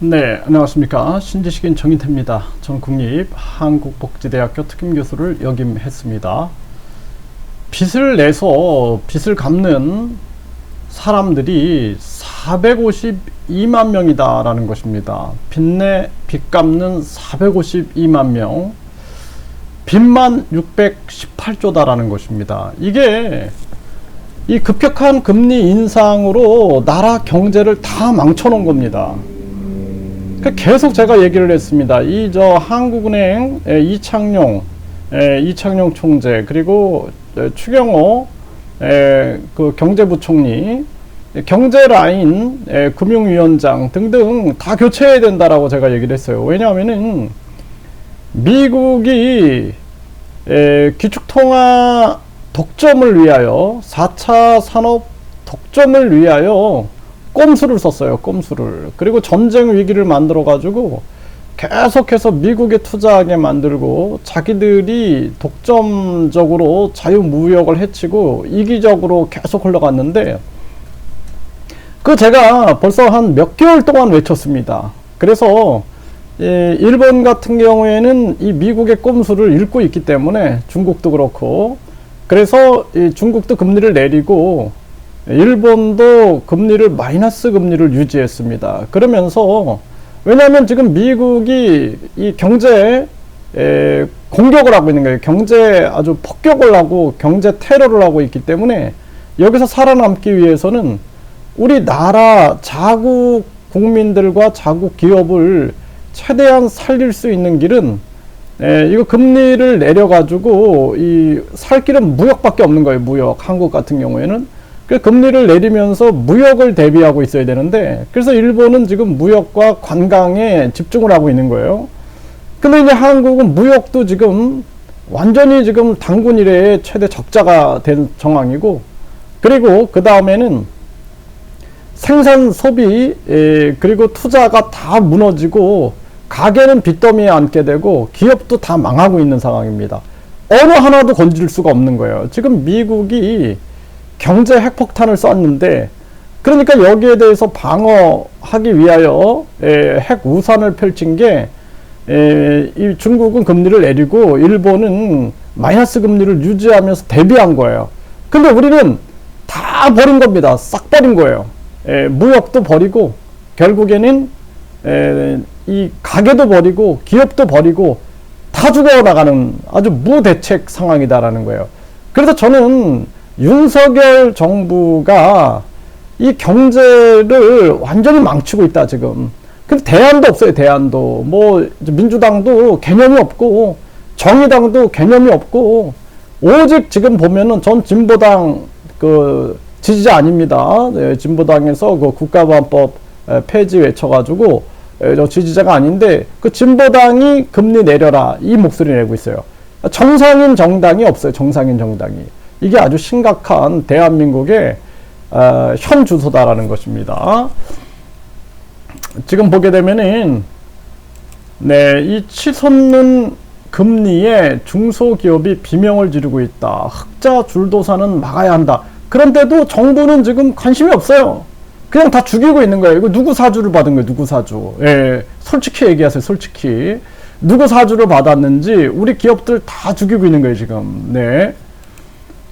네, 안녕하십니까. 신지식인 정인태입니다. 저는 국립 한국복지대학교 특임교수를 역임했습니다. 빚을 내서 빚을 갚는 사람들이 452만 명이다라는 것입니다. 빚내 빚 갚는 452만 명, 빚만 618조다라는 것입니다. 이게 이 급격한 금리 인상으로 나라 경제를 다 망쳐놓은 겁니다. 그 계속 제가 얘기를 했습니다. 이 저 한국은행 에, 이창용 에, 이창용 총재 그리고 에, 추경호 에, 그 경제부총리 에, 경제 라인 에, 금융위원장 등등 다 교체해야 된다라고 제가 얘기를 했어요. 왜냐하면은 미국이 에, 기축통화 독점을 위하여 4차 산업 독점을 위하여 꼼수를 썼어요. 꼼수를. 그리고 전쟁 위기를 만들어 가지고 계속해서 미국에 투자하게 만들고 자기들이 독점적으로 자유무역을 해치고 이기적으로 계속 흘러갔는데 그 제가 벌써 한 몇 개월 동안 외쳤습니다. 그래서 예, 일본 같은 경우에는 이 미국의 꼼수를 읽고 있기 때문에 중국도 그렇고 그래서 이 중국도 금리를 내리고 일본도 금리를 마이너스 금리를 유지했습니다. 그러면서 왜냐하면 지금 미국이 이 경제 에, 공격을 하고 있는 거예요. 경제 아주 폭격을 하고 경제 테러를 하고 있기 때문에 여기서 살아남기 위해서는 우리나라 자국 국민들과 자국 기업을 최대한 살릴 수 있는 길은 에, 이거 금리를 내려가지고 이 살 길은 무역밖에 없는 거예요. 무역 한국 같은 경우에는 그 금리를 내리면서 무역을 대비하고 있어야 되는데 그래서 일본은 지금 무역과 관광에 집중을 하고 있는 거예요. 근데 이제 한국은 무역도 지금 완전히 지금 당군 이래의 최대 적자가 된 정황이고 그리고 그 다음에는 생산 소비 에, 그리고 투자가 다 무너지고 가게는 빚더미에 앉게 되고 기업도 다 망하고 있는 상황입니다. 어느 하나도 건질 수가 없는 거예요. 지금 미국이 경제 핵폭탄을 쐈는데 그러니까 여기에 대해서 방어하기 위하여 에, 핵 우산을 펼친 게 에, 이 중국은 금리를 내리고 일본은 마이너스 금리를 유지하면서 대비한 거예요. 근데 우리는 다 버린 겁니다. 싹 버린 거예요. 에, 무역도 버리고 결국에는 에, 이 가게도 버리고 기업도 버리고 다 죽어나가는 아주 무대책 상황이다라는 거예요. 그래서 저는 윤석열 정부가 이 경제를 완전히 망치고 있다 지금. 근데 대안도 없어요 대안도. 뭐 민주당도 개념이 없고 정의당도 개념이 없고 오직 지금 보면은 전 진보당 그 지지자 아닙니다. 네, 진보당에서 그 국가보안법 폐지 외쳐가지고 저 지지자가 아닌데 그 진보당이 금리 내려라 이 목소리 내고 있어요. 정상인 정당이 없어요. 정상인 정당이. 이게 아주 심각한 대한민국의 어, 현 주소다라는 것입니다. 지금 보게 되면은 네, 이 치솟는 금리에 중소기업이 비명을 지르고 있다. 흑자 줄도사는 막아야 한다. 그런데도 정부는 지금 관심이 없어요. 그냥 다 죽이고 있는 거예요. 이거 누구 사주를 받은 거예요? 누구 사주? 예, 솔직히 얘기하세요. 솔직히 누구 사주를 받았는지 우리 기업들 다 죽이고 있는 거예요. 지금. 네.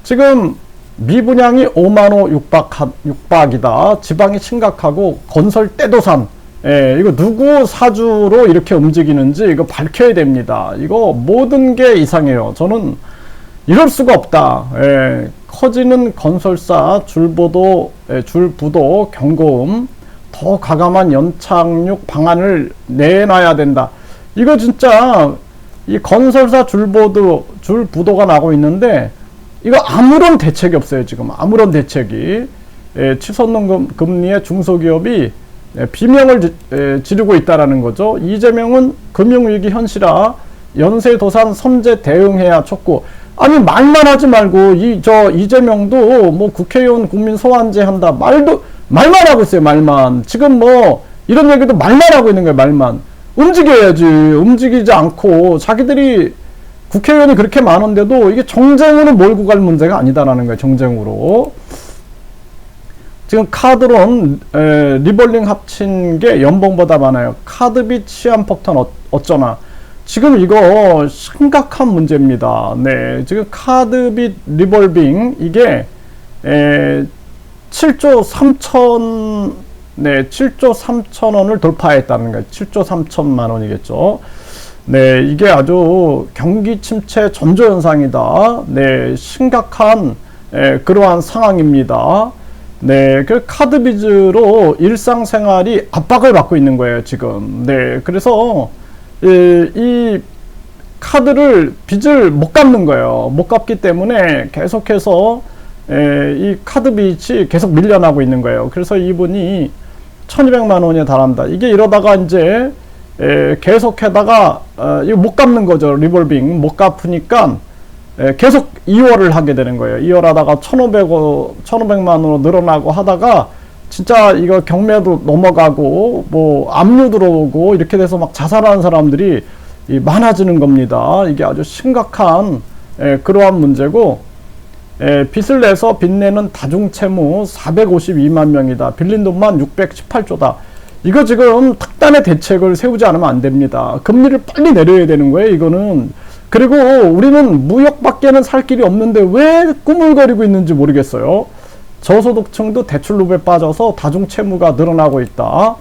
지금 미분양이 5만 호 육박, 육박이다. 지방이 심각하고 건설 때도산. 예, 이거 누구 사주로 이렇게 움직이는지 이거 밝혀야 됩니다. 이거 모든 게 이상해요. 저는 이럴 수가 없다. 예, 커지는 건설사 줄보도, 예, 줄부도 경고음, 더 가감한 연착륙 방안을 내놔야 된다. 이거 진짜 이 건설사 줄보도, 줄부도가 나고 있는데 이거 아무런 대책이 없어요 지금. 아무런 대책이. 예, 치솟는 금리에 중소기업이 예, 비명을 지, 예, 지르고 있다라는 거죠. 이재명은 금융위기 현실화 연쇄도산 선제 대응해야 촉구. 아니 말만 하지 말고 이 저 이재명도 뭐 국회의원 국민 소환제 한다. 말도 말만 하고 있어요 말만. 지금 뭐 이런 얘기도 말만 하고 있는 거예요 말만. 움직여야지. 움직이지 않고 자기들이 국회의원이 그렇게 많은데도 이게 정쟁으로 몰고 갈 문제가 아니다라는 거예요. 정쟁으로. 지금 카드론 에, 리볼링 합친 게 연봉보다 많아요. 카드비 치안 폭탄 어, 어쩌나. 지금 이거 심각한 문제입니다. 네, 지금 카드비 리볼빙 이게 에, 7조 3천 네, 7조 3천 원을 돌파했다는 거예요. 7조 3천만 원이겠죠. 네, 이게 아주 경기 침체 전조 현상이다. 네, 심각한 에, 그러한 상황입니다. 네, 그 카드 빚으로 일상생활이 압박을 받고 있는 거예요, 지금. 네, 그래서 이, 이 카드를 빚을 못 갚는 거예요. 못 갚기 때문에 계속해서 에, 이 카드 빚이 계속 밀려나고 있는 거예요. 그래서 이분이 1200만 원에 달한다. 이게 이러다가 이제 에, 계속해다가 어, 이거 못 갚는 거죠. 리볼빙 못 갚으니까 에, 계속 2월을 하게 되는 거예요. 2월 하다가 1,500원, 1,500만 원으로 늘어나고 하다가 진짜 이거 경매도 넘어가고 뭐 압류 들어오고 이렇게 돼서 막 자살하는 사람들이 이 많아지는 겁니다. 이게 아주 심각한 에, 그러한 문제고 에, 빚을 내서 빚내는 다중채무 452만 명이다. 빌린 돈만 618조다. 이거 지금 특단의 대책을 세우지 않으면 안 됩니다. 금리를 빨리 내려야 되는 거예요, 이거는. 그리고 우리는 무역밖에는 살 길이 없는데 왜 꾸물거리고 있는지 모르겠어요. 저소득층도 대출로에 빠져서 다중 채무가 늘어나고 있다.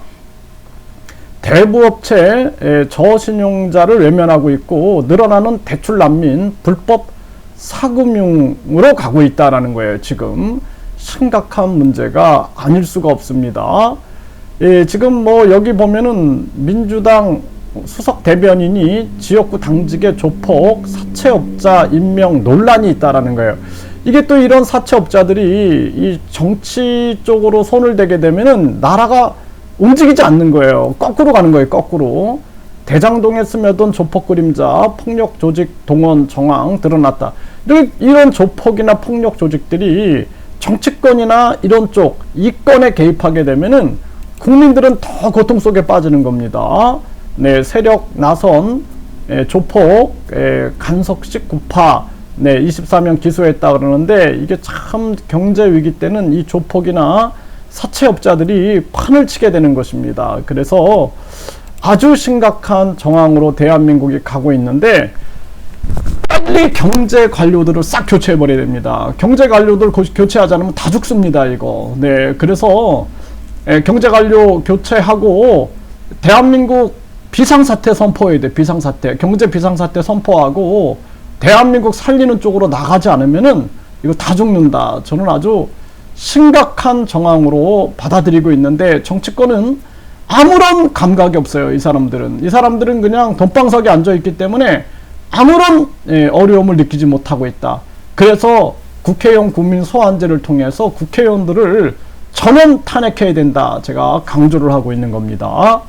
대부업체 에, 저신용자를 외면하고 있고 늘어나는 대출 난민 불법 사금융으로 가고 있다라는 거예요. 지금 심각한 문제가 아닐 수가 없습니다. 예, 지금 뭐 여기 보면은 민주당 수석 대변인이 지역구 당직의 조폭 사채업자 임명 논란이 있다라는 거예요. 이게 또 이런 사채업자들이 이 정치 쪽으로 손을 대게 되면은 나라가 움직이지 않는 거예요. 거꾸로 가는 거예요. 거꾸로. 대장동에 스며든 조폭 그림자, 폭력 조직 동원 정황 드러났다. 이런- 조폭이나 폭력 조직들이 정치권이나 이런 쪽 이권에 개입하게 되면은 국민들은 더 고통 속에 빠지는 겁니다. 네, 세력 나선 예, 조폭 예, 간석식 구파 네, 24명 기소했다 그러는데 이게 참 경제 위기 때는 이 조폭이나 사채업자들이 판을 치게 되는 것입니다. 그래서 아주 심각한 정황으로 대한민국이 가고 있는데 빨리 경제 관료들을 싹 교체해 버려야 됩니다. 경제 관료들 고- 교체하지 않으면 다 죽습니다. 이거. 네, 그래서 예, 경제 관료 교체하고 대한민국 비상사태 선포해야 돼. 비상사태, 경제 비상사태 선포하고 대한민국 살리는 쪽으로 나가지 않으면은 이거 다 죽는다. 저는 아주 심각한 정황으로 받아들이고 있는데 정치권은 아무런 감각이 없어요. 이 사람들은 이 사람들은 그냥 돈방석에 앉아 있기 때문에 아무런 예, 어려움을 느끼지 못하고 있다. 그래서 국회의원 국민 소환제를 통해서 국회의원들을 전원 탄핵해야 된다. 제가 강조를 하고 있는 겁니다.